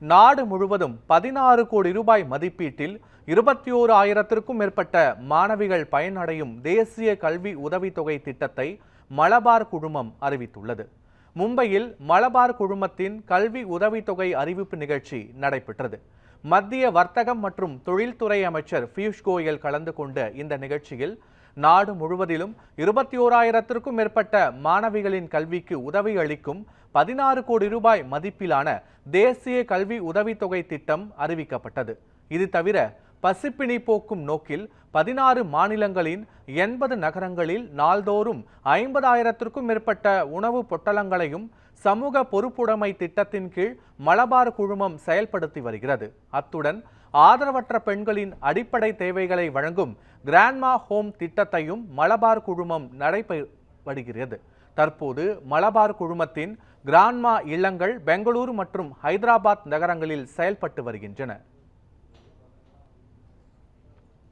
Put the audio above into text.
நாடு முழுவதும் பதினாறு கோடி ரூபாய் மதிப்பீட்டில் இருபத்தி ஓரு ஆயிரத்திற்கும் மேற்பட்ட மாணவிகள் பயனடையும் தேசிய கல்வி உதவித்தொகை திட்டத்தை மலபார் குழுமம் அறிவித்துள்ளது. மும்பையில் மலபார் குழுமத்தின் கல்வி உதவித்தொகை அறிவிப்பு நிகழ்ச்சி நடைபெற்றது. மத்திய வர்த்தகம் மற்றும் தொழில்துறை அமைச்சர் பியூஷ் கோயல் கலந்து கொண்ட இந்த நிகழ்ச்சியில் நாடு முழுவதிலும் இருபத்தி ஓராயிரத்திற்கும் மேற்பட்ட மாணவிகளின் கல்விக்கு உதவி அளிக்கும் பதினாறு கோடி ரூபாய் மதிப்பிலான தேசிய கல்வி உதவித்தொகை திட்டம் அறிவிக்கப்பட்டது. இது தவிர பசிப்பிணி போக்கும் நோக்கில் பதினாறு மாநிலங்களின் எண்பது நகரங்களில் நாள்தோறும் ஐம்பதாயிரத்திற்கும் மேற்பட்ட உணவு பொட்டலங்களையும் சமூக பொறுப்புடைமை திட்டத்தின் கீழ் மலபார் குழுமம் செயல்படுத்தி வருகிறது. அத்துடன் ஆதரவற்ற பெண்களின் அடிப்படை தேவைகளை வழங்கும் கிராண்ட்மா ஹோம் திட்டத்தையும் மலபார் குழுமம் நடைபெறுகிறது. தற்போது மலபார் குழுமத்தின் கிராண்ட்மா இல்லங்கள் பெங்களூரு மற்றும் ஹைதராபாத் நகரங்களில் செயல்பட்டு வருகின்றன.